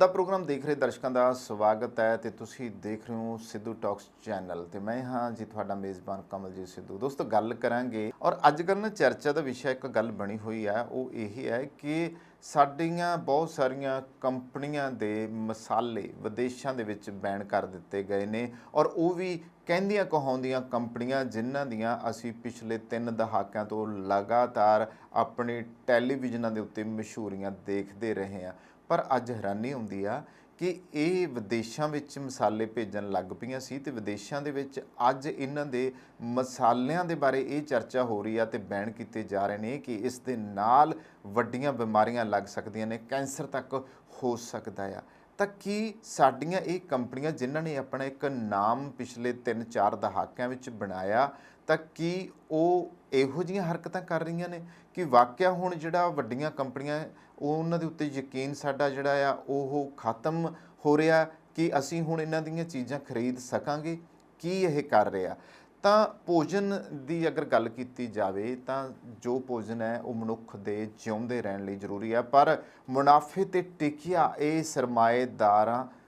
ਮੁੱਦਾ ਪ੍ਰੋਗਰਾਮ ਦੇਖ ਰਹੇ ਦਰਸ਼ਕਾਂ ਦਾ ਸਵਾਗਤ ਹੈ ਤੇ ਤੁਸੀਂ ਦੇਖ ਰਹੇ ਹੋ ਸਿੱਧੂ ਟਾਕਸ ਚੈਨਲ ਤੇ ਮੈਂ ਹਾਂ ਜੀ ਤੁਹਾਡਾ ਮੇਜ਼ਬਾਨ ਕਮਲਜੀਤ ਸਿੱਧੂ। ਦੋਸਤੋ, ਗੱਲ ਕਰਾਂਗੇ ਔਰ ਅੱਜ ਕੱਲ੍ਹ ਨਾ ਚਰਚਾ ਦਾ ਵਿਸ਼ਾ ਇੱਕ ਗੱਲ ਬਣੀ ਹੋਈ ਹੈ, ਉਹ ਇਹ ਹੈ ਕਿ ਸਾਡੀਆਂ ਬਹੁਤ ਸਾਰੀਆਂ ਕੰਪਨੀਆਂ ਦੇ ਮਸਾਲੇ ਵਿਦੇਸ਼ਾਂ ਦੇ ਵਿੱਚ ਬੈਨ ਕਰ ਦਿੱਤੇ ਗਏ ਨੇ ਔਰ ਉਹ ਵੀ ਕਹਿੰਦੀਆਂ ਕਹਾਉਂਦੀਆਂ ਕੰਪਨੀਆਂ ਜਿਨ੍ਹਾਂ ਦੀਆਂ ਅਸੀਂ ਪਿਛਲੇ 3 ਦਹਾਕਿਆਂ ਤੋਂ ਲਗਾਤਾਰ ਆਪਣੇ ਟੈਲੀਵਿਜ਼ਨਾਂ ਦੇ ਉੱਤੇ ਮਸ਼ਹੂਰੀਆਂ ਦੇਖਦੇ ਰਹੇ ਹਾਂ। ਪਰ ਅੱਜ ਹੈਰਾਨੀ ਹੁੰਦੀ ਆ ਕਿ ਇਹ ਵਿਦੇਸ਼ਾਂ ਵਿੱਚ ਮਸਾਲੇ ਭੇਜਣ ਲੱਗ ਪਈਆਂ ਸੀ ਤੇ ਵਿਦੇਸ਼ਾਂ ਦੇ ਵਿੱਚ ਅੱਜ ਇਹਨਾਂ ਦੇ ਮਸਾਲਿਆਂ ਦੇ ਬਾਰੇ ਇਹ ਚਰਚਾ ਹੋ ਰਹੀ ਆ ਤੇ ਬੈਨ ਕੀਤੇ ਜਾ ਰਹੇ ਨੇ ਕਿ ਇਸ ਦੇ ਨਾਲ ਵੱਡੀਆਂ ਬਿਮਾਰੀਆਂ ਲੱਗ ਸਕਦੀਆਂ ਨੇ, ਕੈਂਸਰ ਤੱਕ ਹੋ ਸਕਦਾ ਆ। ਤਾਂ ਕੀ ਸਾਡੀਆਂ ਇਹ ਕੰਪਨੀਆਂ ਜਿਨ੍ਹਾਂ ਨੇ ਆਪਣਾ ਇੱਕ ਨਾਮ ਪਿਛਲੇ 3-4 ਦਹਾਕਿਆਂ ਵਿੱਚ ਬਣਾਇਆ ਤਾਂ ਕੀ ਉਹ ਇਹੋ ਜਿਹੀਆਂ ਹਰਕਤਾਂ ਕਰ ਰਹੀਆਂ ਨੇ ਕਿ ਵਾਕਿਆ ਹੁਣ ਜਿਹੜਾ ਵੱਡੀਆਂ ਕੰਪਨੀਆਂ ਉਹ ਉਹਨਾਂ ਦੇ ਉੱਤੇ ਯਕੀਨ ਸਾਡਾ ਜਿਹੜਾ ਆ, ਉਹ ਖਤਮ ਹੋ ਰਿਹਾ ਕਿ ਅਸੀਂ ਹੁਣ ਇਹਨਾਂ ਦੀਆਂ ਚੀਜ਼ਾਂ ਖਰੀਦ ਸਕਾਂਗੇ? ਕੀ ਇਹ ਕਰ ਰਿਹਾ? ਤਾਂ ਭੋਜਨ ਦੀ ਅਗਰ ਗੱਲ ਕੀਤੀ ਜਾਵੇ, ਤਾਂ ਜੋ ਭੋਜਨ ਹੈ, ਉਹ ਮਨੁੱਖ ਦੇ ਜਿਉਂਦੇ ਰਹਿਣ ਲਈ ਜ਼ਰੂਰੀ ਹੈ ਪਰ ਮੁਨਾਫੇ ਤੇ ਟਿਕਿਆ ਇਹ ਸਰਮਾਏਦਾਰਾਂ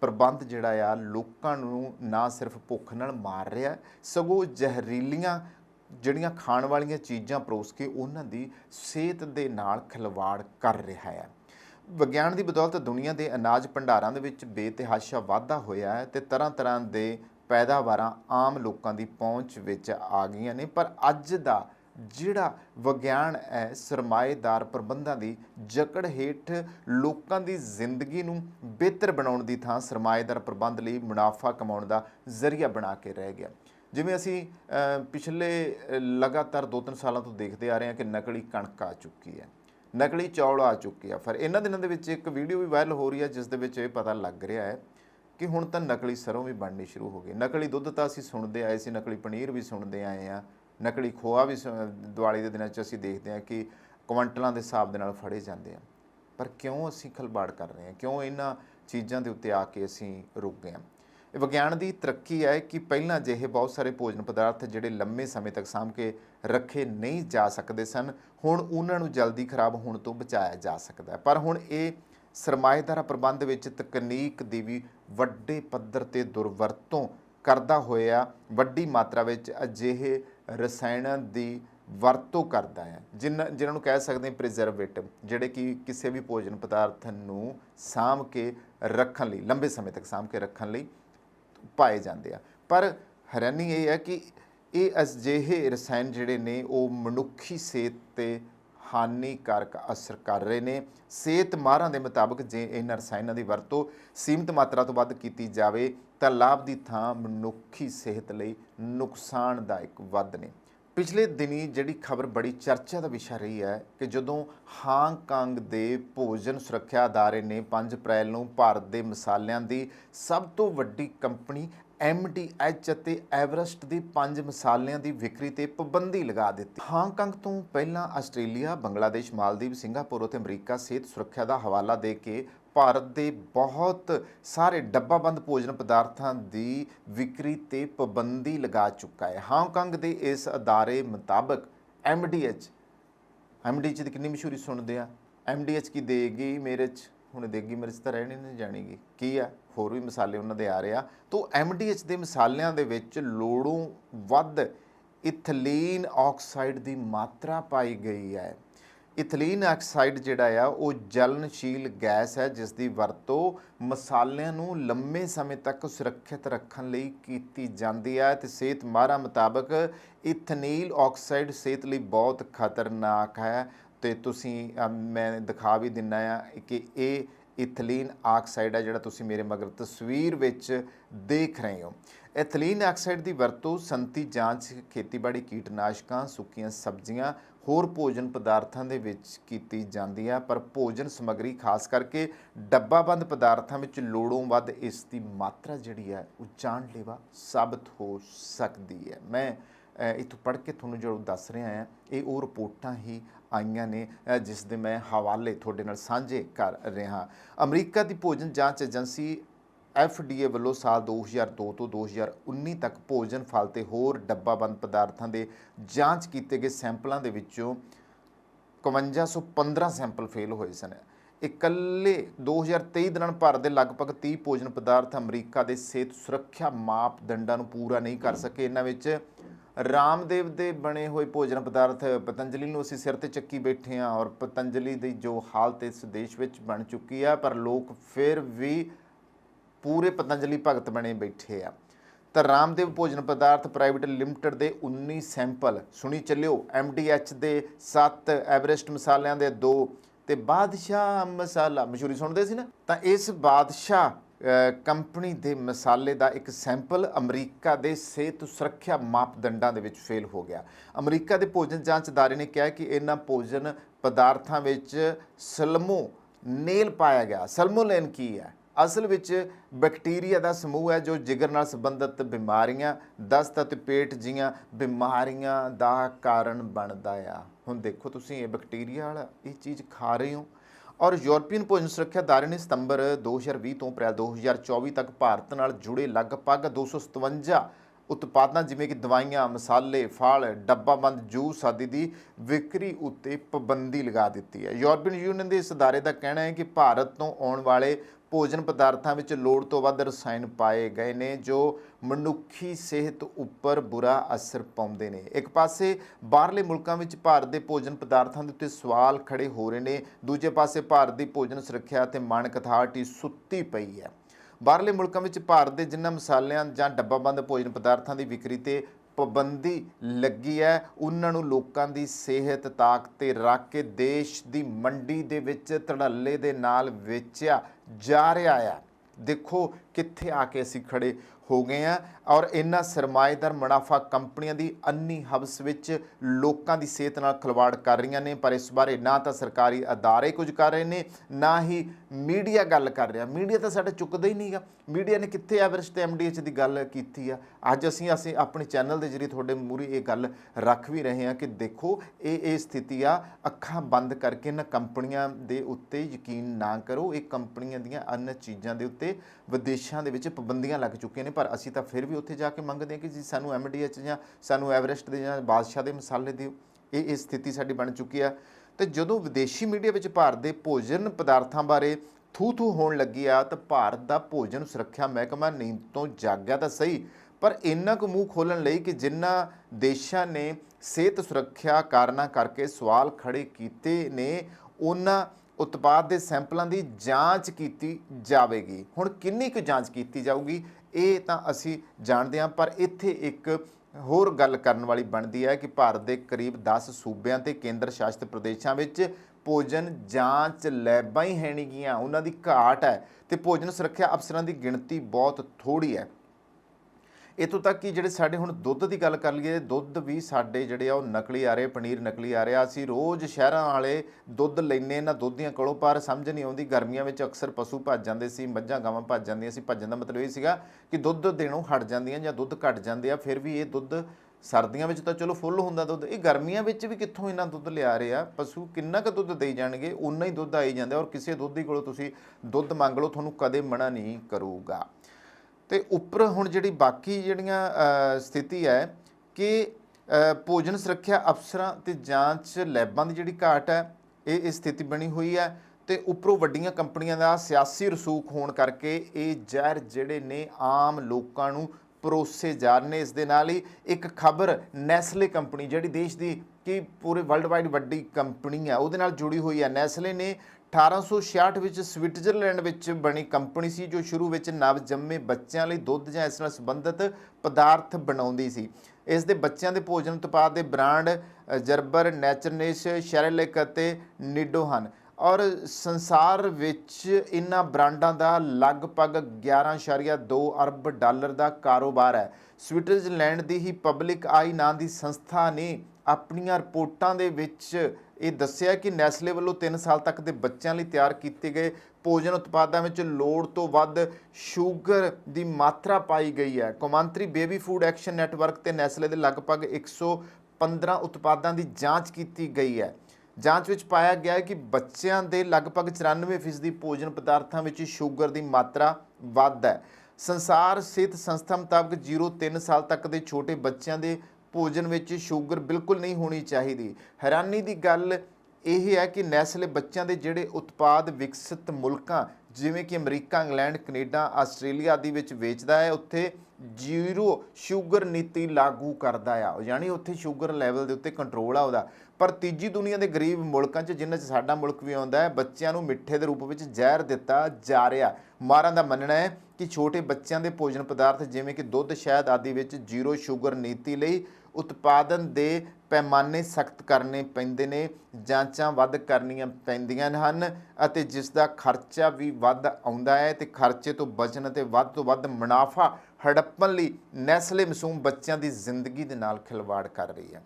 ਪ੍ਰਬੰਧ ਜਿਹੜਾ ਆ ਲੋਕਾਂ ਨੂੰ ਨਾ ਸਿਰਫ ਭੁੱਖ ਨਾਲ ਮਾਰ ਰਿਹਾ, ਸਗੋਂ ਜ਼ਹਿਰੀਲੀਆਂ ਜਿਹੜੀਆਂ ਖਾਣ ਵਾਲੀਆਂ ਚੀਜ਼ਾਂ ਪਰੋਸ ਕੇ ਉਹਨਾਂ ਦੀ ਸਿਹਤ ਦੇ ਨਾਲ ਖਿਲਵਾੜ ਕਰ ਰਿਹਾ ਹੈ ਵਿਗਿਆਨ ਦੀ ਬਦੌਲਤ ਦੁਨੀਆ ਦੇ ਅਨਾਜ ਭੰਡਾਰਾਂ ਦੇ ਵਿੱਚ ਬੇਤਹਾਸ਼ਾ ਵਾਧਾ ਹੋਇਆ ਹੈ ਤੇ ਤਰ੍ਹਾਂ ਤਰ੍ਹਾਂ ਦੇ ਪੈਦਾਵਾਰਾਂ ਆਮ ਲੋਕਾਂ ਦੀ ਪਹੁੰਚ ਵਿੱਚ ਆ ਗਈਆਂ ਨੇ, ਪਰ ਅੱਜ ਦਾ ਜਿਹੜਾ ਵਿਗਿਆਨ ਹੈ, ਸਰਮਾਏਦਾਰ ਪ੍ਰਬੰਧਾਂ ਦੀ ਜਕੜ ਹੇਠ ਲੋਕਾਂ ਦੀ ਜ਼ਿੰਦਗੀ ਨੂੰ ਬਿਹਤਰ ਬਣਾਉਣ ਦੀ ਥਾਂ ਸਰਮਾਏਦਾਰ ਪ੍ਰਬੰਧ ਲਈ ਮੁਨਾਫਾ ਕਮਾਉਣ ਦਾ ਜ਼ਰੀਆ ਬਣਾ ਕੇ ਰਹਿ ਗਿਆ। ਜਿਵੇਂ ਅਸੀਂ ਪਿਛਲੇ ਲਗਾਤਾਰ 2-3 ਸਾਲਾਂ ਤੋਂ ਦੇਖਦੇ ਆ ਰਹੇ ਹਾਂ ਕਿ ਨਕਲੀ ਕਣਕ ਆ ਚੁੱਕੀ ਹੈ, ਨਕਲੀ ਚੌਲ ਆ ਚੁੱਕੇ ਆ। ਫਿਰ ਇਹਨਾਂ ਦਿਨਾਂ ਦੇ ਵਿੱਚ ਇੱਕ ਵੀਡੀਓ ਵੀ ਵਾਇਰਲ ਹੋ ਰਹੀ ਹੈ, ਜਿਸ ਦੇ ਵਿੱਚ ਇਹ ਪਤਾ ਲੱਗ ਰਿਹਾ ਹੈ ਕਿ ਹੁਣ ਤਾਂ ਨਕਲੀ ਸਰੋਂ ਵੀ ਬਣਨੀ ਸ਼ੁਰੂ ਹੋ ਗਈ। ਨਕਲੀ ਦੁੱਧ ਤਾਂ ਅਸੀਂ ਸੁਣਦੇ ਆਏ ਸੀ, ਨਕਲੀ ਪਨੀਰ ਵੀ ਸੁਣਦੇ ਆਏ ਆ ਨਕਲੀ ਖੋਆ ਵੀ ਸੁ- ਦੀਵਾਲੀ ਦੇ ਦਿਨਾਂ 'ਚ ਅਸੀਂ ਦੇਖਦੇ ਹਾਂ ਕਿ ਕੁਇੰਟਲਾਂ ਦੇ ਹਿਸਾਬ ਦੇ ਨਾਲ ਫੜੇ ਜਾਂਦੇ ਆ। ਪਰ ਕਿਉਂ ਅਸੀਂ ਖਲਬਾੜ ਕਰ ਰਹੇ ਹਾਂ? ਕਿਉਂ ਇਹਨਾਂ ਚੀਜ਼ਾਂ ਦੇ ਉੱਤੇ ਆ ਕੇ ਅਸੀਂ ਰੁਕ ਗਏ ਹਾਂ? ਇਹ ਵਿਗਿਆਨ ਦੀ ਤਰੱਕੀ ਹੈ ਕਿ ਪਹਿਲਾਂ ਜਿਹੇ ਬਹੁਤ ਸਾਰੇ ਭੋਜਨ ਪਦਾਰਥ ਜਿਹੜੇ ਲੰਮੇ ਸਮੇਂ ਤੱਕ ਸਾਂਭ ਕੇ ਰੱਖੇ ਨਹੀਂ ਜਾ ਸਕਦੇ ਸਨ, ਹੁਣ ਉਹਨਾਂ ਨੂੰ ਜਲਦੀ ਖਰਾਬ ਹੋਣ ਤੋਂ ਬਚਾਇਆ ਜਾ ਸਕਦਾ ਹੈ। ਪਰ ਹੁਣ ਇਹ ਸਰਮਾਏਦਾਰਾ ਪ੍ਰਬੰਧ ਵਿੱਚ ਤਕਨੀਕ ਦੀ ਵੀ ਵੱਡੇ ਪੱਧਰ ਤੇ ਦੁਰਵਰਤੋਂ ਕਰਦਾ ਹੋਇਆ ਵੱਡੀ ਮਾਤਰਾ ਵਿੱਚ ਅਜਿਹੇ ਰਸਾਇਣਾਂ ਦੀ ਵਰਤੋਂ ਕਰਦਾ ਹੈ। ਜਿਨ੍ਹਾਂ ਜਿਨ੍ਹਾਂ ਨੂੰ ਕਹਿ ਸਕਦੇ ਹਾਂ ਪ੍ਰੀਜ਼ਰਵੇਟਿਵ ਜਿਹੜੇ ਕਿ ਕਿਸੇ ਵੀ ਭੋਜਨ ਪਦਾਰਥ ਨੂੰ ਸਾਂਭ ਕੇ ਰੱਖਣ ਲਈ, ਲੰਬੇ ਸਮੇਂ ਤੱਕ ਸਾਂਭ ਕੇ ਰੱਖਣ ਲਈ ਪਾਏ ਜਾਂਦੇ ਆ। ਪਰ ਹੈਰਾਨੀ ਇਹ ਹੈ ਕਿ ਇਹ ਅਜਿਹੇ ਰਸਾਇਣ ਜਿਹੜੇ ਨੇ, ਉਹ ਮਨੁੱਖੀ ਸਿਹਤ ਤੇ ਹਾਨੀਕਾਰਕ ਅਸਰ ਕਰ ਰਹੇ ਨੇ। ਸਿਹਤ ਮਾਹਰਾਂ ਦੇ ਮੁਤਾਬਕ ਜੇ ਇਹਨਾਂ ਰਸਾਇਣਾਂ ਦੀ ਵਰਤੋਂ ਸੀਮਿਤ ਮਾਤਰਾ ਤੋਂ ਵੱਧ ਕੀਤੀ ਜਾਵੇ, ਤਾਂ ਲਾਭ ਦੀ ਥਾਂ ਮਨੁੱਖੀ ਸਿਹਤ ਲਈ ਨੁਕਸਾਨਦਾਇਕ ਵੱਧ ਨੇ। ਪਿਛਲੇ ਦਿਨੀ ਜਿਹੜੀ ਖਬਰ ਬੜੀ ਚਰਚਾ ਦਾ ਵਿਸ਼ਾ ਰਹੀ ਹੈ ਕਿ ਜਦੋਂ ਹਾਂਗਕਾਂਗ ਦੇ ਭੋਜਨ ਸੁਰੱਖਿਆ ਅਦਾਰੇ ਨੇ 5 ਅਪ੍ਰੈਲ ਨੂੰ ਭਾਰਤ ਦੇ ਮਸਾਲਿਆਂ ਦੀ ਸਭ ਤੋਂ ਵੱਡੀ ਕੰਪਨੀ MDH ਅਤੇ ਐਵਰੈਸਟ ਦੀ ਪੰਜ ਮਸਾਲਿਆਂ ਦੀ ਵਿਕਰੀ ਤੇ ਪਾਬੰਦੀ ਲਗਾ ਦਿੱਤੀ। ਹਾਂਗਕਾਂਗ ਤੋਂ ਪਹਿਲਾਂ ਆਸਟ੍ਰੇਲੀਆ, ਬੰਗਲਾਦੇਸ਼, ਮਾਲਦੀਵ, ਸਿੰਗਾਪੁਰ ਅਤੇ ਅਮਰੀਕਾ ਸਿਹਤ ਸੁਰੱਖਿਆ ਦਾ ਹਵਾਲਾ ਦੇ ਕੇ ਭਾਰਤ ਦੇ ਬਹੁਤ ਸਾਰੇ ਡੱਬਾਬੰਦ ਭੋਜਨ ਪਦਾਰਥਾਂ ਦੀ ਵਿਕਰੀ ਤੇ ਪਾਬੰਦੀ ਲਗਾ ਚੁੱਕਾ ਹੈ। ਹਾਂਗਕਾਂਗ ਦੇ ਇਸ ਅਦਾਰੇ ਮੁਤਾਬਕ MDH ਐਮਡੀਐਚ ਦੀ ਕਿੰਨੀ ਮਸ਼ਹੂਰੀ ਸੁਣਦੇ ਆ? ਐਮਡੀਐਚ ਕੀ ਦੇਗੀ ਮੇਰੇ 'ਚ? ਹੁਣ ਦੇਗੀ ਮੇਰੇ 'ਚ ਤਾਂ ਰਹਿਣੀ ਨਹੀਂ ਜਾਣੀਗੀ। ਕੀ ਆ? ਹੋਰ ਵੀ ਮਸਾਲੇ ਉਹਨਾਂ ਦੇ ਆ ਰਹੇ ਆ। ਤੋਂ ਐਮਡੀਐਚ ਦੇ ਮਸਾਲਿਆਂ ਦੇ ਵਿੱਚ ਲੋੜੋਂ ਵੱਧ ਇਥਲੀਨ ਆਕਸਾਈਡ ਦੀ ਮਾਤਰਾ ਪਾਈ ਗਈ ਹੈ। ਇਥਲੀਨ ਆਕਸਾਈਡ ਜਿਹੜਾ ਆ, ਉਹ ਜਲਨਸ਼ੀਲ ਗੈਸ ਹੈ ਜਿਸ ਦੀ ਵਰਤੋਂ ਮਸਾਲਿਆਂ ਨੂੰ ਲੰਮੇ ਸਮੇਂ ਤੱਕ ਸੁਰੱਖਿਅਤ ਰੱਖਣ ਲਈ ਕੀਤੀ ਜਾਂਦੀ ਹੈ ਤੇ ਸਿਹਤ ਮਾਹਰਾਂ ਮੁਤਾਬਕ ਇਥਨੀਲ ਆਕਸਾਈਡ ਸਿਹਤ ਲਈ ਬਹੁਤ ਖਤਰਨਾਕ ਹੈ। ਤੇ ਤੁਸੀਂ ਮੈਂ ਦਿਖਾ ਵੀ ਦਿੰਨਾ ਆ ਕਿ ਇਹ ਇਥਲੀਨ ਆਕਸਾਈਡ ਹੈ ਜਿਹੜਾ ਤੁਸੀਂ ਮੇਰੇ ਮਗਰ ਤਸਵੀਰ ਵਿੱਚ ਦੇਖ ਰਹੇ ਹੋ। ਇਥਲੀਨ ਆਕਸਾਈਡ ਦੀ ਵਰਤੋਂ ਸੰਤੀ ਜਾਂਚ ਖੇਤੀਬਾੜੀ ਕੀਟਨਾਸ਼ਕਾਂ ਸੁੱਕੀਆਂ ਸਬਜ਼ੀਆਂ ਹੋਰ ਭੋਜਨ ਪਦਾਰਥਾਂ ਦੇ ਵਿੱਚ ਕੀਤੀ ਜਾਂਦੀ ਹੈ। ਪਰ ਭੋਜਨ ਸਮੱਗਰੀ ਖਾਸ ਕਰਕੇ ਡੱਬਾਬੰਦ ਪਦਾਰਥਾਂ ਵਿੱਚ ਲੋੜੋਂ ਵੱਧ ਇਸ ਦੀ ਮਾਤਰਾ ਜਿਹੜੀ ਹੈ ਉਹ ਜਾਨਲੇਵਾ ਸਾਬਤ ਹੋ ਸਕਦੀ ਹੈ। ਮੈਂ ਅ, ਇੱਥੋਂ ਪੜ੍ਹ ਕੇ ਤੁਹਾਨੂੰ ਜੋ ਦੱਸ ਰਿਹਾ ਹਾਂ ਇਹ ਉਹ ਰਿਪੋਰਟਾਂ ਹੀ ਆਈਆਂ ਨੇ ਜਿਸ ਦੇ ਮੈਂ ਹਵਾਲੇ ਤੁਹਾਡੇ ਨਾਲ ਸਾਂਝੇ ਕਰ ਰਿਹਾ ਅਮਰੀਕਾ ਦੀ ਭੋਜਨ ਜਾਂਚ ਏਜੰਸੀ FDA ਵੱਲੋਂ ਸਾਲ 2002 ਤੋਂ 2019 ਤੱਕ ਭੋਜਨ ਫਲ ਤੇ ਹੋਰ ਡੱਬਾਬੰਦ ਪਦਾਰਥਾਂ ਦੇ ਜਾਂਚ ਕੀਤੇ ਗਏ ਸੈਂਪਲਾਂ ਦੇ ਵਿੱਚੋਂ 5115 ਸੈਂਪਲ ਫੇਲ ਹੋਏ ਸਨ। ਇਕੱਲੇ 2023 ਦੌਰਾਨ ਭਾਰਤ ਦੇ ਲਗਭਗ 30 ਭੋਜਨ ਪਦਾਰਥ ਅਮਰੀਕਾ ਦੇ ਸਿਹਤ ਸੁਰੱਖਿਆ ਮਾਪਦੰਡਾਂ ਨੂੰ ਪੂਰਾ ਨਹੀਂ ਕਰ ਸਕੇ। ਇਹਨਾਂ ਵਿੱਚ ਰਾਮਦੇਵ ਦੇ ਬਣੇ ਹੋਏ ਭੋਜਨ ਪਦਾਰਥ ਪਤੰਜਲੀ ਨੂੰ ਅਸੀਂ ਸਿਰ ਤੇ ਚੱਕੀ ਬੈਠੇ ਹਾਂ ਔਰ ਪਤੰਜਲੀ ਦੀ ਜੋ ਹਾਲਤ ਇਸ ਦੇਸ਼ ਵਿੱਚ ਬਣ ਚੁੱਕੀ ਆ, ਪਰ ਲੋਕ ਫਿਰ ਵੀ ਪੂਰੇ ਪਤੰਜਲੀ ਭਗਤ ਬਣੇ ਬੈਠੇ ਆ। ਤਾਂ ਰਾਮਦੇਵ ਭੋਜਨ ਪਦਾਰਥ ਪ੍ਰਾਈਵੇਟ ਲਿਮਟਿਡ ਦੇ 19 ਸੈਂਪਲ, ਸੁਣੀ ਚੱਲਿਓ ਐਮਡੀਐਚ ਦੇ 7 ਐਵਰੈਸਟ ਮਸਾਲਿਆਂ ਦੇ 2 ਤੇ ਬਾਦਸ਼ਾਹ ਮਸਾਲਾ, ਮਸ਼ਹੂਰੀ ਸੁਣਦੇ ਸੀ ਨਾ? ਤਾਂ ਇਸ ਬਾਦਸ਼ਾਹ ਕੰਪਨੀ ਦੇ ਮਸਾਲੇ ਦਾ ਇੱਕ ਸੈਂਪਲ ਅਮਰੀਕਾ ਦੇ ਸਿਹਤ ਸੁਰੱਖਿਆ ਮਾਪਦੰਡਾਂ ਦੇ ਵਿੱਚ ਫੇਲ ਹੋ ਗਿਆ। ਅਮਰੀਕਾ ਦੇ ਭੋਜਨ ਜਾਂਚ ਅਦਾਰੇ ਨੇ ਕਿਹਾ ਕਿ ਇਹਨਾਂ ਭੋਜਨ ਪਦਾਰਥਾਂ ਵਿੱਚ ਸਲਮੋ ਨੇਲ ਪਾਇਆ ਗਿਆ। ਸਲਮੋਲੇਨ ਕੀ ਹੈ? ਅਸਲ ਵਿੱਚ ਬੈਕਟੀਰੀਆ ਦਾ ਸਮੂਹ ਹੈ ਜੋ ਜਿਗਰ ਨਾਲ ਸੰਬੰਧਿਤ ਬਿਮਾਰੀਆਂ, ਦਸਤ ਅਤੇ ਪੇਟ ਜੀਆਂ ਬਿਮਾਰੀਆਂ ਦਾ ਕਾਰਨ ਬਣਦਾ ਆ। ਹੁਣ ਦੇਖੋ ਤੁਸੀਂ ਇਹ ਬੈਕਟੀਰੀਆ ਵਾਲਾ ਇਹ ਚੀਜ਼ ਖਾ ਰਹੇ ਹੋ। ਔਰ ਯੂਰਪੀਅਨ ਭੋਜਨ ਸੁਰੱਖਿਆ ਅਦਾਰੇ ਨੇ ਸਤੰਬਰ 2020 ਤੋਂ ਅਪ੍ਰੈਲ 2024 ਤੱਕ ਭਾਰਤ ਨਾਲ ਜੁੜੇ ਲਗਭਗ 257 ਉਤਪਾਦਾਂ, ਜਿਵੇਂ ਕਿ ਦਵਾਈਆਂ, ਮਸਾਲੇ, ਫਲ, ਡੱਬਾਬੰਦ, ਜੂਸ ਆਦਿ ਦੀ ਵਿਕਰੀ ਉੱਤੇ ਪਾਬੰਦੀ ਲਗਾ ਦਿੱਤੀ ਹੈ। ਯੂਰਪੀਅਨ ਯੂਨੀਅਨ ਦੇ ਇਸ ਅਦਾਰੇ ਦਾ ਕਹਿਣਾ ਹੈ ਕਿ ਭਾਰਤ ਤੋਂ ਆਉਣ ਵਾਲੇ ਭੋਜਨ ਪਦਾਰਥਾਂ ਵਿੱਚ ਲੋੜ ਤੋਂ ਵੱਧ ਰਸਾਇਣ ਪਾਏ ਗਏ ਨੇ, ਜੋ ਮਨੁੱਖੀ ਸਿਹਤ ਉੱਪਰ ਬੁਰਾ ਅਸਰ ਪਾਉਂਦੇ ਨੇ। ਇੱਕ ਪਾਸੇ ਬਾਹਰਲੇ ਮੁਲਕਾਂ ਵਿੱਚ ਭਾਰਤ ਦੇ ਭੋਜਨ ਪਦਾਰਥਾਂ ਦੇ ਉੱਤੇ ਸਵਾਲ ਖੜੇ ਹੋ ਰਹੇ ਨੇ, ਦੂਜੇ ਪਾਸੇ ਭਾਰਤ ਦੀ ਭੋਜਨ ਸੁਰੱਖਿਆ ਤੇ ਮਾਣਕ ਅਥਾਰਟੀ ਸੁੱਤੀ ਪਈ ਹੈ। ਬਾਹਰਲੇ ਮੁਲਕਾਂ ਵਿੱਚ ਭਾਰਤ ਦੇ ਜਿਨ੍ਹਾਂ ਮਸਾਲਿਆਂ ਜਾਂ ਡੱਬਾਬੰਦ ਭੋਜਨ ਪਦਾਰਥਾਂ ਦੀ ਵਿਕਰੀ ਤੇ ਪਾਬੰਦੀ ਲੱਗੀ ਹੈ, ਉਹਨਾਂ ਨੂੰ ਲੋਕਾਂ ਦੀ ਸਿਹਤ ਤਾਕ ਤੇ ਰੱਖ ਕੇ ਦੇਸ਼ ਦੀ ਮੰਡੀ ਦੇ ਵਿੱਚ ਧੜੱਲੇ ਦੇ ਨਾਲ ਵੇਚਿਆ ਜਾ ਰਿਹਾ ਆ। ਦੇਖੋ ਕਿੱਥੇ ਆ ਕੇ ਅਸੀਂ ਖੜੇ ਹੋ ਗਏ ਆ ਔਰ ਇਹਨਾਂ ਸਰਮਾਏਦਾਰ ਮੁਨਾਫਾ ਕੰਪਨੀਆਂ ਦੀ ਅੰਨੀ ਹਬਸ ਵਿੱਚ ਲੋਕਾਂ ਦੀ ਸਿਹਤ ਨਾਲ ਖਿਲਵਾੜ ਕਰ ਰਹੀਆਂ ਨੇ, ਪਰ ਇਸ ਬਾਰੇ ਨਾ ਤਾਂ ਸਰਕਾਰੀ ਅਦਾਰੇ ਕੁਝ ਕਰ ਰਹੇ ਨੇ, ਨਾ ਹੀ ਮੀਡੀਆ ਗੱਲ ਕਰ ਰਿਹਾ। ਮੀਡੀਆ ਤਾਂ ਸਾਡਾ ਚੁੱਕਦਾ ਹੀ ਨਹੀਂਗਾ। ਮੀਡੀਆ ਨੇ ਕਿੱਥੇ ਐਵਰੇਸਟ ਤੇ ਐਮਡੀਐਚ ਦੀ ਗੱਲ ਕੀਤੀ ਆ? ਅੱਜ ਅਸੀਂ ਅਸੀਂ ਆਪਣੇ ਚੈਨਲ ਦੇ ਜਰੀਏ ਤੁਹਾਡੇ ਮੂਹਰੇ ਇਹ ਗੱਲ ਰੱਖ ਵੀ ਰਹੇ ਹਾਂ ਕਿ ਦੇਖੋ, ਇਹ ਇਹ ਸਥਿਤੀ ਆ, ਅੱਖਾਂ ਬੰਦ ਕਰਕੇ ਇਹਨਾਂ ਕੰਪਨੀਆਂ ਦੇ ਉੱਤੇ ਯਕੀਨ ਨਾ ਕਰੋ। ਇਹ ਕੰਪਨੀਆਂ ਦੀਆਂ ਅਨ ਚੀਜ਼ਾਂ ਦੇ ਉੱਤੇ ਵਿਦੇਸ਼ਾਂ ਦੇ ਵਿੱਚ ਪਾਬੰਦੀਆਂ ਲੱਗ ਚੁੱਕੀਆਂ ਨੇ ਪਰ ਅਸੀਂ ਤਾਂ ਫਿਰ ਵੀ ਉੱਥੇ ਜਾ ਕੇ ਮੰਗਦੇ ਹਾਂ ਕਿ ਜੀ ਸਾਨੂੰ ਐਮਡੀਐਚ ਜਾਂ ਸਾਨੂੰ ਐਵਰੈਸਟ ਦੇ ਜਾਂ ਬਾਦਸ਼ਾਹ ਦੇ ਮਸਾਲੇ ਦਿਓ। ਇਹ ਇਹ ਸਥਿਤੀ ਸਾਡੀ ਬਣ ਚੁੱਕੀ ਆ। ਤੇ ਜਦੋਂ ਵਿਦੇਸ਼ੀ ਮੀਡੀਆ ਵਿੱਚ ਭਾਰਤ ਦੇ ਭੋਜਨ ਪਦਾਰਥਾਂ ਬਾਰੇ ਥੂ ਥੂ ਹੋਣ ਲੱਗੀ ਆ, ਤਾਂ ਭਾਰਤ ਦਾ ਭੋਜਨ ਸੁਰੱਖਿਆ ਮਹਿਕਮਾ ਨੀਂਦ ਤੋਂ ਜਾਗਿਆ ਤਾਂ ਸਹੀ, ਪਰ ਇੰਨਾ ਕੁ ਮੂੰਹ ਖੋਲਣ ਲਈ ਕਿ ਜਿਨ੍ਹਾਂ ਦੇਸ਼ਾਂ ਨੇ ਸਿਹਤ ਸੁਰੱਖਿਆ ਕਾਰਨਾਂ ਕਰਕੇ ਸਵਾਲ ਖੜੇ ਕੀਤੇ ਨੇ, ਉਹਨਾਂ ਉਤਪਾਦ ਦੇ ਸੈਂਪਲਾਂ ਦੀ ਜਾਂਚ ਕੀਤੀ ਜਾਵੇਗੀ। ਹੁਣ ਕਿੰਨੀ ਕੁ ਜਾਂਚ ਕੀਤੀ ਜਾਊਗੀ ਇਹ ਤਾਂ ਅਸੀਂ ਜਾਣਦੇ ਹਾਂ, ਪਰ ਇੱਥੇ ਇੱਕ ਹੋਰ ਗੱਲ ਕਰਨ ਵਾਲੀ ਬਣਦੀ ਹੈ ਕਿ ਭਾਰਤ ਦੇ ਕਰੀਬ 10 ਸੂਬਿਆਂ ਤੇ ਕੇਂਦਰ ਸ਼ਾਸਿਤ ਪ੍ਰਦੇਸ਼ਾਂ ਵਿੱਚ ਭੋਜਨ ਜਾਂਚ ਲੈਬਾਂ ਹੀ ਹੈ ਨਹੀਂਗੀਆਂ ਉਹਨਾਂ ਦੀ ਘਾਟ ਹੈ ਤੇ ਭੋਜਨ ਸੁਰੱਖਿਆ ਅਫਸਰਾਂ ਦੀ ਗਿਣਤੀ ਬਹੁਤ ਥੋੜੀ ਹੈ। ਇਤੋਂ ਤੱਕ ਕਿ ਜਿਹੜੇ ਸਾਡੇ ਹੁਣ ਦੁੱਧ ਦੀ ਗੱਲ ਕਰ ਲਈਏ, ਦੁੱਧ ਵੀ ਸਾਡੇ ਜਿਹੜੇ ਆ ਉਹ ਨਕਲੀ ਆ ਰਹੇ, ਪਨੀਰ ਨਕਲੀ ਆ ਰਿਹਾ। ਅਸੀਂ ਰੋਜ਼ ਸ਼ਹਿਰਾਂ ਵਾਲੇ ਦੁੱਧ ਲੈਨੇ ਇਹਨਾਂ ਦੁੱਧ ਦੀਆਂ ਕੋਲੋਂ, ਪਰ ਸਮਝ ਨਹੀਂ ਆਉਂਦੀ, ਗਰਮੀਆਂ ਵਿੱਚ ਅਕਸਰ ਪਸ਼ੂ ਭੱਜ ਜਾਂਦੇ ਸੀ, ਮੱਝਾਂ, ਗਾਵਾਂ ਭੱਜ ਜਾਂਦੀਆਂ ਸੀ। ਭੱਜਣ ਦਾ ਮਤਲਬ ਇਹ ਸੀਗਾ ਕਿ ਦੁੱਧ ਦੇਣੋਂ ਹਟ ਜਾਂਦੀਆਂ ਜਾਂ ਦੁੱਧ ਘਟ ਜਾਂਦੇ ਆ, ਫਿਰ ਵੀ ਇਹ ਦੁੱਧ ਸਰਦੀਆਂ ਵਿੱਚ ਤਾਂ ਚਲੋ ਫੁੱਲ ਹੁੰਦਾ ਦੁੱਧ। ਇਹ ਗਰਮੀਆਂ ਵਿੱਚ ਵੀ ਕਿੱਥੋਂ ਇਹਨਾਂ ਦੁੱਧ ਲਿਆ ਰਹੇ ਆ? ਪਸ਼ੂ ਕਿੰਨਾ ਕੁ ਦੁੱਧ ਦੇਈ ਜਾਣਗੇ? ਉਨਾ ਹੀ ਦੁੱਧ ਆਈ ਜਾਂਦਾ ਔਰ ਕਿਸੇ ਦੁੱਧ ਦੀ ਕੋਲੋਂ ਤੁਸੀਂ ਦੁੱਧ ਮੰਗ ਲਓ, ਤੁਹਾਨੂੰ ਕਦੇ ਮਨਾ ਨਹੀਂ ਕਰੂਗਾ। ਤੇ ਉੱਪਰ ਹੁਣ ਜਿਹੜੀ ਬਾਕੀ ਜਿਹੜੀਆਂ ਸਥਿਤੀ ਹੈ ਕਿ ਭੋਜਨ ਸੁਰੱਖਿਆ ਅਫਸਰਾਂ ਤੇ ਜਾਂਚ ਲੈਬਾਂ ਦੀ ਜਿਹੜੀ ਘਾਟ ਹੈ, ਇਹ ਇਹ ਸਥਿਤੀ ਬਣੀ ਹੋਈ ਹੈ ਤੇ ਉੱਪਰੋਂ ਵੱਡੀਆਂ ਕੰਪਨੀਆਂ ਦਾ ਸਿਆਸੀ ਰਸੂਖ ਹੋਣ ਕਰਕੇ ਇਹ ਜ਼ਹਿਰ ਜਿਹੜੇ ਨੇ ਆਮ ਲੋਕਾਂ ਨੂੰ ਪਰੋਸੇ ਜਾ ਰਹੇ ਨੇ। ਇਸ ਦੇ ਨਾਲ ਹੀ ਇੱਕ ਖਬਰ ਨੈਸਲੇ ਕੰਪਨੀ ਜਿਹੜੀ ਦੇਸ਼ ਦੀ ਕਿ ਪੂਰੇ ਵਰਲਡ ਵਾਈਡ ਵੱਡੀ ਕੰਪਨੀ ਹੈ ਉਹਦੇ ਨਾਲ ਜੁੜੀ ਹੋਈ ਹੈ। ਨੈਸਲੇ ਨੇ 1866 ਵਿੱਚ ਸਵਿਟਜ਼ਰਲੈਂਡ ਵਿੱਚ ਬਣੀ ਕੰਪਨੀ ਸੀ, ਜੋ ਸ਼ੁਰੂ ਵਿੱਚ ਨਵ ਜੰਮੇ ਬੱਚਿਆਂ ਲਈ ਦੁੱਧ ਜਾਂ ਇਸ ਨਾਲ ਸੰਬੰਧਿਤ ਪਦਾਰਥ ਬਣਾਉਂਦੀ ਸੀ। ਇਸ ਦੇ ਬੱਚਿਆਂ ਦੇ ਭੋਜਨ ਉਤਪਾਦ ਦੇ ਬ੍ਰਾਂਡ ਜਰਬਰ, ਨੈਚਰਨੇਸ਼, ਸ਼ੈਰਲਿਕ ਅਤੇ ਨਿਡੋ ਹਨ। ਔਰ ਸੰਸਾਰ ਵਿੱਚ ਇਹਨਾਂ ਬ੍ਰਾਂਡਾਂ ਦਾ ਲਗਭਗ 11.2 ਅਰਬ ਡਾਲਰ ਦਾ ਕਾਰੋਬਾਰ ਹੈ। Switzerland the he public I ਨਾਂ ਦੀ ਸੰਸਥਾ ਨੇ ਆਪਣੀਆਂ ਰਿਪੋਰਟਾਂ ਦੇ ਵਿੱਚ ਇਹ ਦੱਸਿਆ ਕਿ ਨੈਸਲੇ ਵੱਲੋਂ 3 ਸਾਲ ਤੱਕ ਦੇ ਬੱਚਿਆਂ ਲਈ ਤਿਆਰ ਕੀਤੇ ਗਏ ਭੋਜਨ ਉਤਪਾਦਾਂ ਵਿੱਚ ਲੋੜ ਤੋਂ ਵੱਧ ਸ਼ੂਗਰ ਦੀ ਮਾਤਰਾ ਪਾਈ ਗਈ ਹੈ। ਕੌਮਾਂਤਰੀ ਬੇਬੀ ਫੂਡ ਐਕਸ਼ਨ ਨੈਟਵਰਕ ਤੇ ਨੈਸਲੇ ਦੇ ਲਗਭਗ 115 ਉਤਪਾਦਾਂ ਦੀ ਜਾਂਚ ਕੀਤੀ ਗਈ ਹੈ। ਜਾਂਚ ਵਿੱਚ ਪਾਇਆ ਗਿਆ ਹੈ ਕਿ ਬੱਚਿਆਂ ਦੇ ਲਗਭਗ 94% ਭੋਜਨ ਪਦਾਰਥਾਂ ਵਿੱਚ ਸ਼ੂਗਰ ਦੀ ਮਾਤਰਾ ਵੱਧ ਹੈ। ਸੰਸਾਰ ਸਿਹਤ ਸੰਸਥਾ ਮੁਤਾਬਕ 0-3 ਸਾਲ ਤੱਕ ਦੇ ਛੋਟੇ ਬੱਚਿਆਂ ਦੇ ਭੋਜਨ ਵਿੱਚ ਸ਼ੂਗਰ ਬਿਲਕੁਲ ਨਹੀਂ ਹੋਣੀ ਚਾਹੀਦੀ। ਹੈਰਾਨੀ ਦੀ ਗੱਲ ਇਹ ਹੈ ਕਿ ਨੈਸਲੇ ਬੱਚਿਆਂ ਦੇ ਜਿਹੜੇ ਉਤਪਾਦ ਵਿਕਸਿਤ ਮੁਲਕਾਂ, ਜਿਵੇਂ ਕਿ ਅਮਰੀਕਾ, ਇੰਗਲੈਂਡ, ਕੈਨੇਡਾ, ਆਸਟ੍ਰੇਲੀਆ ਆਦਿ ਵਿੱਚ ਵੇਚਦਾ ਹੈ, ਉੱਥੇ ਜ਼ੀਰੋ ਸ਼ੂਗਰ ਨੀਤੀ ਲਾਗੂ ਕਰਦਾ ਆ। ਯਾਨੀ ਉੱਥੇ ਸ਼ੂਗਰ ਲੈਵਲ ਦੇ ਉੱਤੇ ਕੰਟਰੋਲ ਆ ਉਹਦਾ। ਪਰ ਤੀਜੀ ਦੁਨੀਆ ਦੇ ਗਰੀਬ ਮੁਲਕਾਂ 'ਚ ਜਿਨ੍ਹਾਂ 'ਚ ਸਾਡਾ ਮੁਲਕ ਵੀ ਆਉਂਦਾ ਹੈ, ਬੱਚਿਆਂ ਨੂੰ ਮਿੱਠੇ ਦੇ ਰੂਪ ਵਿੱਚ ਜ਼ਹਿਰ ਦਿੱਤਾ ਜਾ ਰਿਹਾ। ਮਾਰਾਂ ਦਾ ਮੰਨਣਾ ਹੈ ਕਿ ਛੋਟੇ ਬੱਚਿਆਂ ਦੇ ਭੋਜਨ ਪਦਾਰਥ, ਜਿਵੇਂ ਕਿ ਦੁੱਧ, ਸ਼ਹਿਦ ਆਦਿ ਵਿੱਚ ਜ਼ੀਰੋ ਸ਼ੂਗਰ ਨੀਤੀ ਲਈ ਉਤਪਾਦਨ ਦੇ ਪੈਮਾਨੇ ਸਖਤ ਕਰਨੇ ਪੈਂਦੇ ਨੇ, ਜਾਂਚਾਂ ਵੱਧ ਕਰਨੀਆਂ ਪੈਂਦੀਆਂ ਹਨ ਅਤੇ ਜਿਸ ਦਾ ਖਰਚਾ ਵੀ ਵੱਧ ਆਉਂਦਾ ਹੈ ਤੇ ਖਰਚੇ ਤੋਂ ਬਚਣ ਅਤੇ ਵੱਧ ਤੋਂ ਵੱਧ ਮੁਨਾਫਾ ਹੜੱਪਣ ਲਈ ਨੈਸਲੇ ਮਾਸੂਮ ਬੱਚਿਆਂ ਦੀ ਜ਼ਿੰਦਗੀ ਦੇ ਨਾਲ ਖਿਲਵਾੜ ਕਰ ਰਹੀ ਹੈ।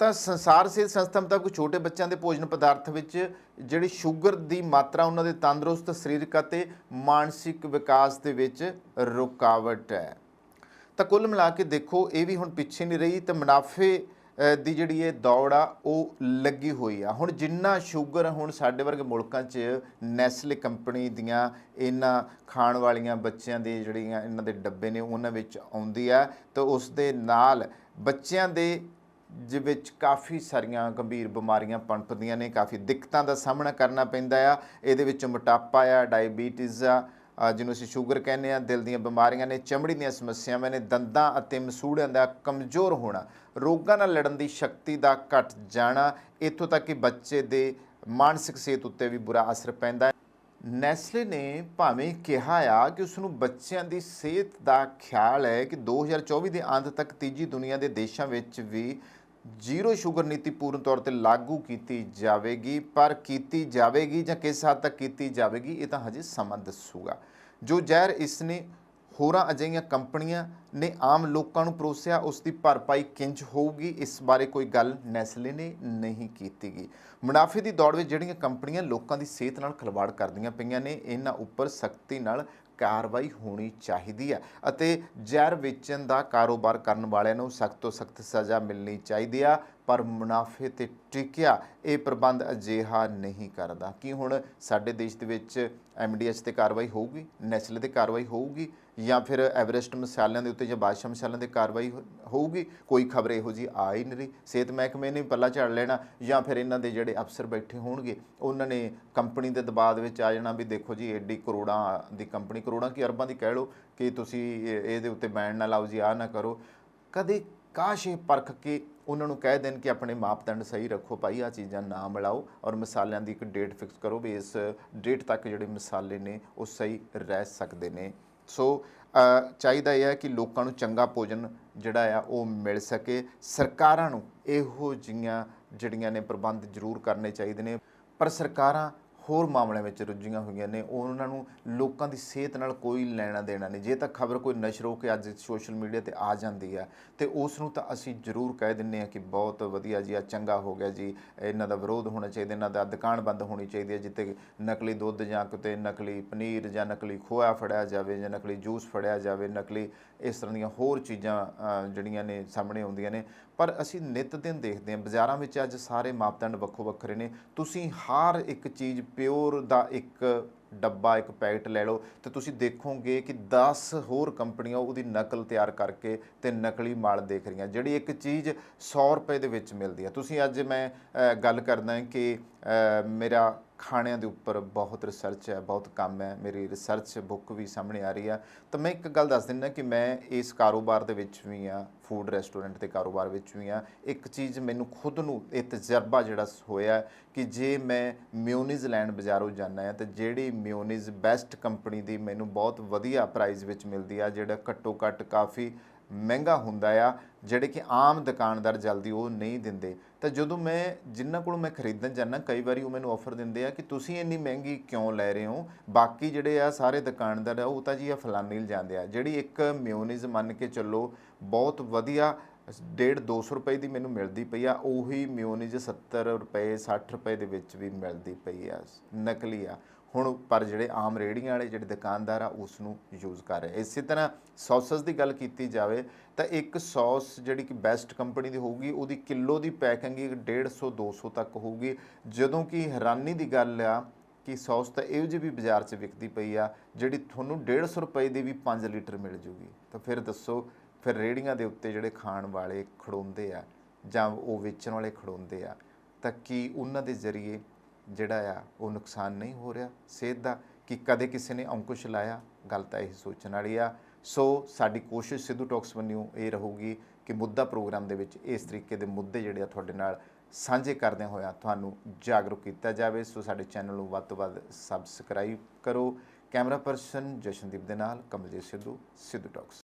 ਤਾਂ ਸੰਸਾਰ ਸਿਹਤ ਸੰਸਥਾ ਮੁਤਾਬਕ ਛੋਟੇ ਬੱਚਿਆਂ ਦੇ ਭੋਜਨ ਪਦਾਰਥ ਵਿੱਚ ਜਿਹੜੀ ਸ਼ੂਗਰ ਦੀ ਮਾਤਰਾ ਉਹਨਾਂ ਦੇ ਤੰਦਰੁਸਤ, ਸਰੀਰਕ ਅਤੇ ਮਾਨਸਿਕ ਵਿਕਾਸ ਦੇ ਵਿੱਚ ਰੁਕਾਵਟ ਹੈ। ਤਾਂ ਕੁੱਲ ਮਿਲਾ ਕੇ ਦੇਖੋ, ਇਹ ਵੀ ਹੁਣ ਪਿੱਛੇ ਨਹੀਂ ਰਹੀ, ਤੇ ਮੁਨਾਫੇ ਦੀ ਜਿਹੜੀ ਇਹ ਦੌੜ ਆ, ਉਹ ਲੱਗੀ ਹੋਈ ਆ। ਹੁਣ ਜਿੰਨਾ ਸ਼ੂਗਰ ਹੁਣ ਸਾਡੇ ਵਰਗੇ ਮੁਲਕਾਂ 'ਚ ਨੈਸਲੇ ਕੰਪਨੀ ਦੀਆਂ, ਇਹਨਾਂ ਖਾਣ ਵਾਲੀਆਂ ਬੱਚਿਆਂ ਦੇ ਜਿਹੜੀਆਂ ਇਹਨਾਂ ਦੇ ਡੱਬੇ ਨੇ, ਉਹਨਾਂ ਵਿੱਚ ਆਉਂਦੀ ਆ, ਤਾਂ ਉਸ ਦੇ ਨਾਲ ਬੱਚਿਆਂ ਦੇ ਜਿ ਵਿੱਚ ਕਾਫੀ ਸਾਰੀਆਂ ਗੰਭੀਰ ਬਿਮਾਰੀਆਂ ਪਣਪਦੀਆਂ ਨੇ, ਕਾਫੀ ਦਿੱਕਤਾਂ ਦਾ ਸਾਹਮਣਾ ਕਰਨਾ ਪੈਂਦਾ ਆ। ਇਹਦੇ ਵਿੱਚ ਮੋਟਾਪਾ ਆ ਡਾਇਬੀਟਿਸ ਆ ਜਿਹਨੂੰ ਅਸੀਂ ਸ਼ੂਗਰ ਕਹਿੰਦੇ ਆ ਦਿਲ ਦੀਆਂ ਬਿਮਾਰੀਆਂ ਨੇ, ਚਮੜੀ ਦੀਆਂ ਸਮੱਸਿਆਵਾਂ ਨੇ, ਦੰਦਾਂ ਅਤੇ ਮਸੂੜਿਆਂ ਦਾ ਕਮਜ਼ੋਰ ਹੋਣਾ, ਰੋਗਾਂ ਨਾਲ ਲੜਨ ਦੀ ਸ਼ਕਤੀ ਦਾ ਘਟ ਜਾਣਾ, ਇੱਥੋਂ ਤੱਕ ਕਿ ਬੱਚੇ ਦੇ ਮਾਨਸਿਕ ਸਿਹਤ ਉੱਤੇ ਵੀ ਬੁਰਾ ਅਸਰ ਪੈਂਦਾ ਹੈ। ਨੈਸਲੇ ਨੇ ਭਾਵੇਂ ਕਿਹਾ ਆ ਕਿ ਉਸ ਨੂੰ ਬੱਚਿਆਂ ਦੀ ਸਿਹਤ ਦਾ ਖਿਆਲ ਹੈ ਕਿ 2024 ਦੇ ਅੰਤ ਤੱਕ ਤੀਜੀ ਦੁਨੀਆ ਦੇ ਦੇਸ਼ਾਂ ਵਿੱਚ ਵੀ ਜ਼ੀਰੋ ਸ਼ੂਗਰ ਨੀਤੀ ਪੂਰਨ ਤੌਰ ਤੇ ਲਾਗੂ ਕੀਤੀ ਜਾਵੇਗੀ, ਪਰ ਕੀਤੀ ਜਾਵੇਗੀ ਜਾਂ ਕਿਸ ਹੱਦ ਤੱਕ ਕੀਤੀ ਜਾਵੇਗੀ, ਇਹ ਤਾਂ ਹਜੇ ਸਮਾਂ ਦੱਸੂਗਾ। ਜੋ ਜ਼ਹਿਰ ਇਸ ਨੇ ਹੋਰਾਂ ਅਜਿਹੀਆਂ ਕੰਪਨੀਆਂ ਨੇ ਆਮ ਲੋਕਾਂ ਨੂੰ ਪਰੋਸਿਆ, ਉਸ ਦੀ ਭਰਪਾਈ ਕਿੰਜ ਹੋਊਗੀ, ਇਸ ਬਾਰੇ ਕੋਈ ਗੱਲ ਨੈਸਲੇ ਨੇ ਨਹੀਂ ਕੀਤੀ ਗਈ ਮੁਨਾਫੇ ਦੀ ਦੌੜ ਵਿੱਚ ਜਿਹੜੀਆਂ ਕੰਪਨੀਆਂ ਲੋਕਾਂ ਦੀ ਸਿਹਤ ਨਾਲ ਖਿਲਵਾੜ ਕਰਦੀਆਂ ਪਈਆਂ ਨੇ, ਇਹਨਾਂ ਉੱਪਰ ਸਖਤੀ ਨਾਲ ਕਾਰਵਾਈ ਹੋਣੀ ਚਾਹੀਦੀ ਹੈ ਅਤੇ ਜ਼ਹਿਰ ਵੇਚਣ ਦਾ ਕਾਰੋਬਾਰ ਕਰਨ ਵਾਲਿਆਂ ਨੂੰ ਸਖਤ ਤੋਂ ਸਖਤ ਸਜ਼ਾ ਮਿਲਣੀ ਚਾਹੀਦੀ ਆ, ਪਰ ਮੁਨਾਫੇ ਤੇ ਟਿਕਿਆ ਇਹ ਪ੍ਰਬੰਧ ਅਜਿਹਾ ਨਹੀਂ ਕਰਦਾ। ਕੀ ਹੁਣ ਸਾਡੇ ਦੇਸ਼ ਦੇ ਵਿੱਚ ਐਮਡੀਐਚ ਤੇ ਕਾਰਵਾਈ ਹੋਊਗੀ? ਨੈਸਲੇ ਤੇ ਕਾਰਵਾਈ ਹੋਊਗੀ? ਜਾਂ ਫਿਰ ਐਵਰੈਸਟ ਮਸਾਲਿਆਂ ਦੇ ਉੱਤੇ ਜਾਂ ਬਾਦਸ਼ਾਹ ਮਸਾਲਿਆਂ ਤੇ ਕਾਰਵਾਈ ਹੋ- ਹੋਊਗੀ? ਕੋਈ ਖਬਰ ਇਹੋ ਜੀ ਆ ਹੀ ਨਹੀਂ ਰਹੀ। ਸਿਹਤ ਮਹਿਕਮੇ ਨੇ ਪੱਲਾ ਝੜ ਲੈਣਾ ਜਾਂ ਫਿਰ ਇਹਨਾਂ ਦੇ ਜਿਹੜੇ ਅਫਸਰ ਬੈਠੇ ਹੋਣਗੇ, ਉਹਨਾਂ ਨੇ ਕੰਪਨੀ ਦੇ ਦਬਾਅ ਦੇ ਵਿੱਚ ਆ ਜਾਣਾ ਵੀ ਦੇਖੋ ਜੀ ਐਡੀ ਕਰੋੜਾਂ ਦੀ ਕੰਪਨੀ, ਕਰੋੜਾਂ ਕੀ ਅਰਬਾਂ ਦੀ ਕਹਿ ਲਓ ਕਿ ਤੁਸੀਂ ਇਹਦੇ ਉੱਤੇ ਬੈਨ ਨਾ ਲਾਓ ਜੀ ਆ ਨਾ ਕਰੋ। ਕਦੇ ਕਾਸ਼ ਇਹ ਪਰਖ ਕੇ ਉਹਨਾਂ ਨੂੰ ਕਹਿ ਦੇਣ ਕਿ ਆਪਣੇ ਮਾਪਦੰਡ ਸਹੀ ਰੱਖੋ, ਭਾਈ ਆ ਚੀਜ਼ਾਂ ਨਾ ਮਿਲਾਓ ਔਰ ਮਸਾਲਿਆਂ ਦੀ ਇੱਕ ਡੇਟ ਫਿਕਸ ਕਰੋ ਵੀ ਇਸ ਡੇਟ ਤੱਕ ਜਿਹੜੇ ਮਸਾਲੇ ਨੇ ਉਹ ਸਹੀ ਰਹਿ ਸਕਦੇ ਨੇ। ਸੋ ਚਾਹੀਦਾ ਇਹ ਹੈ ਕਿ ਲੋਕਾਂ ਨੂੰ ਚੰਗਾ ਭੋਜਨ ਜਿਹੜਾ ਆ ਉਹ ਮਿਲ ਸਕੇ। ਸਰਕਾਰਾਂ ਨੂੰ ਇਹੋ ਜਿਹੀਆਂ ਜਿਹੜੀਆਂ ਨੇ ਪ੍ਰਬੰਧ ਜ਼ਰੂਰ ਕਰਨੇ ਚਾਹੀਦੇ ਨੇ, ਪਰ ਸਰਕਾਰਾਂ ਹੋਰ ਮਾਮਲਿਆਂ ਵਿੱਚ ਰੁੱਝੀਆਂ ਹੋਈਆਂ ਨੇ ਉਹਨਾਂ ਨੂੰ ਲੋਕਾਂ ਦੀ ਸਿਹਤ ਨਾਲ ਕੋਈ ਲੈਣਾ ਦੇਣਾ ਨਹੀਂ। ਜੇ ਤਾਂ ਖਬਰ ਕੋਈ ਨਸ਼ਰ ਹੋ ਕੇ ਅੱਜ ਸੋਸ਼ਲ ਮੀਡੀਆ ਤੇ ਆ ਜਾਂਦੀ ਹੈ, ਤੇ ਉਸ ਨੂੰ ਤਾਂ ਅਸੀਂ ਜ਼ਰੂਰ ਕਹਿ ਦਿੰਨੇ ਆ ਕਿ ਬਹੁਤ ਵਧੀਆ ਜੀ, ਆ ਚੰਗਾ ਹੋ ਗਿਆ ਜੀ। ਇਹਨਾਂ ਦਾ ਵਿਰੋਧ ਹੋਣਾ ਚਾਹੀਦਾ, ਇਹਨਾਂ ਦਾ ਦੁਕਾਨ ਬੰਦ ਹੋਣੀ ਚਾਹੀਦੀ ਹੈ ਜਿੱਤੇ ਨਕਲੀ ਦੁੱਧ ਜਾਂ ਕਿਤੇ ਨਕਲੀ ਪਨੀਰ ਜਾਂ ਨਕਲੀ ਖੋਆ ਫੜਿਆ ਜਾਵੇ ਜਾਂ ਨਕਲੀ ਜੂਸ ਫੜਿਆ ਜਾਵੇ, ਨਕਲੀ ਇਸ ਤਰ੍ਹਾਂ ਦੀਆਂ ਹੋਰ ਚੀਜ਼ਾਂ ਜਿਹੜੀਆਂ ਨੇ ਸਾਹਮਣੇ ਆਉਂਦੀਆਂ ਨੇ ਪਰ ਅਸੀਂ ਨਿਤ ਦਿਨ ਦੇਖਦੇ ਹਾਂ। ਬਾਜ਼ਾਰਾਂ ਵਿੱਚ ਅੱਜ ਸਾਰੇ ਮਾਪਦੰਡ ਵੱਖੋ ਵੱਖਰੇ ਨੇ। ਤੁਸੀਂ ਹਰ ਇੱਕ ਚੀਜ਼ ਪਿਓਰ ਦਾ ਇੱਕ ਡੱਬਾ, ਇੱਕ ਪੈਕਟ ਲੈ ਲਓ ਤੇ ਤੁਸੀਂ ਦੇਖੋਗੇ ਕਿ 10 ਹੋਰ ਕੰਪਨੀਆਂ ਉਹਦੀ ਨਕਲ ਤਿਆਰ ਕਰਕੇ ਤੇ ਨਕਲੀ ਮਾਲ ਦੇਖ ਰਹੀਆਂ। ਜਿਹੜੀ ਇੱਕ ਚੀਜ਼ 100 ਰੁਪਏ ਦੇ ਵਿੱਚ ਮਿਲਦੀ ਹੈ। ਤੁਸੀਂ ਅੱਜ ਮੈਂ ਗੱਲ ਕਰਦਾ ਹਾਂ ਕਿ ਮੇਰਾ ਖਾਣਿਆਂ ਦੇ ਉੱਪਰ ਬਹੁਤ ਰਿਸਰਚ ਹੈ, ਬਹੁਤ ਕੰਮ ਹੈ। ਮੇਰੀ ਰਿਸਰਚ ਬੁੱਕ ਵੀ ਸਾਹਮਣੇ ਆ ਰਹੀ ਆ ਤਾਂ ਮੈਂ ਇੱਕ ਗੱਲ ਦੱਸ ਦਿੰਦਾ ਕਿ ਮੈਂ ਇਸ ਕਾਰੋਬਾਰ ਦੇ ਵਿੱਚ ਵੀ ਆ ਫੂਡ ਰੈਸਟੋਰੈਂਟ ਦੇ ਕਾਰੋਬਾਰ ਵਿੱਚ ਵੀ ਆ ਇੱਕ ਚੀਜ਼ ਮੈਨੂੰ ਖੁਦ ਨੂੰ, ਇਹ ਤਜਰਬਾ ਜਿਹੜਾ ਹੋਇਆ ਕਿ ਜੇ ਮੈਂ ਮਿਊਨੀਜ਼ ਲੈਂਡ ਬਾਜ਼ਾਰੋਂ ਜਾਂਦਾ ਆ ਤੇ ਜਿਹੜੀ ਮਿਊਨੀਜ਼ ਬੈਸਟ ਕੰਪਨੀ ਦੀ ਮੈਨੂੰ ਬਹੁਤ ਵਧੀਆ ਪ੍ਰਾਈਸ ਵਿੱਚ ਮਿਲਦੀ ਆ, ਜਿਹੜਾ ਘੱਟੋ ਘੱਟ ਕਾਫੀ ਮਹਿੰਗਾ ਹੁੰਦਾ ਆ, ਜਿਹੜੇ ਕਿ ਆਮ ਦੁਕਾਨਦਾਰ ਜਲਦੀ ਉਹ ਨਹੀਂ ਦਿੰਦੇ। ਤਾਂ ਜਦੋਂ ਮੈਂ ਜਿਨ੍ਹਾਂ ਕੋਲੋਂ ਮੈਂ ਖਰੀਦਣ ਜਾਂਦਾ, ਕਈ ਵਾਰੀ ਉਹ ਮੈਨੂੰ ਆਫਰ ਦਿੰਦੇ ਆ ਕਿ ਤੁਸੀਂ ਇੰਨੀ ਮਹਿੰਗੀ ਕਿਉਂ ਲੈ ਰਹੇ ਹੋ? ਬਾਕੀ ਜਿਹੜੇ ਆ ਸਾਰੇ ਦੁਕਾਨਦਾਰ ਆ, ਉਹ ਤਾਂ ਜੀ ਆ ਫਲਾਨੀ ਲ ਜਾਂਦੇ ਆ। ਜਿਹੜੀ ਇੱਕ ਮਿਊਨੀਜ਼ ਮੰਨ ਕੇ ਚੱਲੋ, ਬਹੁਤ ਵਧੀਆ, ਡੇਢ 200 ਰੁਪਏ ਦੀ ਮੈਨੂੰ ਮਿਲਦੀ ਪਈ ਆ, ਉਹੀ ਮਿਊਨੀਜ਼ 70 ਰੁਪਏ 60 ਰੁਪਏ ਦੇ ਵਿੱਚ ਵੀ ਮਿਲਦੀ ਪਈ ਆ, ਨਕਲੀ ਆ। ਹੁਣ ਪਰ ਜਿਹੜੇ ਆਮ ਰੇੜੀਆਂ ਵਾਲੇ, ਜਿਹੜੇ ਦੁਕਾਨਦਾਰ ਆ ਉਸ ਨੂੰ ਯੂਜ਼ ਕਰ ਰਹੇ ਇਸੇ ਤਰ੍ਹਾਂ ਸੌਸਸ ਦੀ ਗੱਲ ਕੀਤੀ ਜਾਵੇ ਤਾਂ ਇੱਕ ਸੌਸ ਜਿਹੜੀ ਕਿ ਬੈਸਟ ਕੰਪਨੀ ਦੀ ਹੋਊਗੀ, ਉਹਦੀ ਕਿਲੋ ਦੀ ਪੈਕਿੰਗ 150 200 ਤੱਕ ਹੋਊਗੀ। ਜਦੋਂ ਕਿ ਹੈਰਾਨੀ ਦੀ ਗੱਲ ਆ ਕਿ ਸੌਸ ਤਾਂ ਇਹੋ ਜਿਹੀ ਵੀ ਬਾਜ਼ਾਰ 'ਚ ਵਿਕਦੀ ਪਈ ਆ, ਜਿਹੜੀ ਤੁਹਾਨੂੰ 150 ਰੁਪਏ ਦੀ ਵੀ 5 ਲੀਟਰ ਮਿਲ ਜੂਗੀ। ਤਾਂ ਫਿਰ ਦੱਸੋ, ਫਿਰ ਰੇੜੀਆਂ ਦੇ ਉੱਤੇ ਜਿਹੜੇ ਖਾਣ ਵਾਲੇ ਖੜੋਂਦੇ ਆ ਜਾਂ ਉਹ ਵੇਚਣ ਵਾਲੇ ਖੜੋਂਦੇ ਆ, ਤਾਂ ਕੀ ਉਹਨਾਂ ਦੇ ਜ਼ਰੀਏ ਜਿਹੜਾ ਆ, ਉਹ ਨੁਕਸਾਨ ਨਹੀਂ ਹੋ ਰਿਹਾ। ਸਿਹਤ ਦਾ ਕਿ ਕਦੇ ਕਿਸੇ ਨੇ ਅੰਕੁਸ਼ ਲਾਇਆ, ਗੱਲ ਤਾਂ ਇਹ ਸੋਚਣ ਵਾਲੀ ਆ। ਸੋ ਸਾਡੀ ਕੋਸ਼ਿਸ਼ ਸਿੱਧੂ ਟਾਕਸ ਵੱਲੋਂ ਇਹ ਰਹੂਗੀ ਕਿ ਮੁੱਦਾ ਪ੍ਰੋਗਰਾਮ ਦੇ ਵਿੱਚ ਇਸ ਤਰੀਕੇ ਦੇ ਮੁੱਦੇ ਜਿਹੜੇ ਆ ਤੁਹਾਡੇ ਨਾਲ ਸਾਂਝੇ ਕਰਦੇ ਹੋਇਆ ਤੁਹਾਨੂੰ ਜਾਗਰੂਕ ਕੀਤਾ ਜਾਵੇ। ਸੋ ਸਾਡੇ ਚੈਨਲ ਨੂੰ ਵੱਧ ਤੋਂ ਵੱਧ ਸਬਸਕ੍ਰਾਈਬ ਕਰੋ। ਕੈਮਰਾ ਪਰਸਨ ਜਸ਼ਨਦੀਪ ਦੇ ਨਾਲ ਕਮਲਜੀਤ ਸਿੱਧੂ ਸਿੱਧੂ ਟਾਕਸ।